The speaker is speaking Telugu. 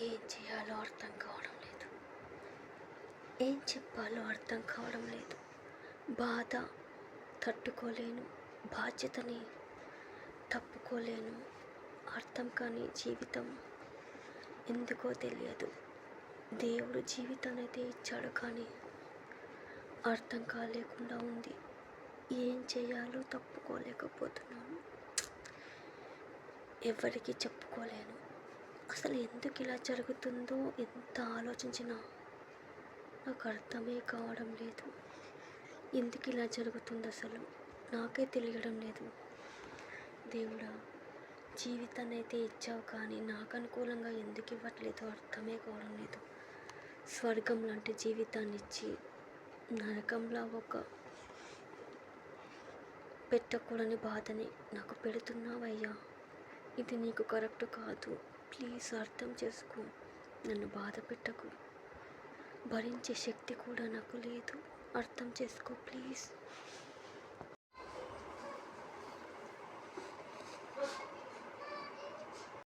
ఏం చేయాలో అర్థం కావడం లేదు. ఏం చెప్పాలో అర్థం కావడం లేదు. బాధ తట్టుకోలేను. బాధ్యతని తప్పుకోలేను. అర్థం కాని జీవితం ఎందుకో తెలియదు. దేవుడు జీవితాన్ని అయితే ఇచ్చాడు కానీ అర్థం కాలేకుండా ఉంది. ఏం చేయాలో తప్పుకోలేకపోతున్నాను. ఎవరికి చెప్పుకోలేను. అసలు ఎందుకు ఇలా జరుగుతుందో ఎంత ఆలోచించినా నాకు అర్థమే కావడం లేదు. ఎందుకు ఇలా జరుగుతుంది అసలు? నాకే తెలియడం లేదు. దేవుడా జీవితాన్ని అయితే ఇచ్చావు కానీ నాకు అనుకూలంగా ఎందుకు ఇవ్వట్లేదో అర్థమే కావడం లేదు. స్వర్గం లాంటి జీవితాన్ని ఇచ్చి నరకంలో ఒక పెట్టకూడని బాధని నాకు పెడుతున్నావయ్యా? ఇది నీకు కరెక్ట్ కాదు. ప్లీజ్ అర్థం చేసుకో. నన్ను బాధ పెట్టకు. భరించే శక్తి కూడా నాకు లేదు. అర్థం చేసుకో ప్లీజ్.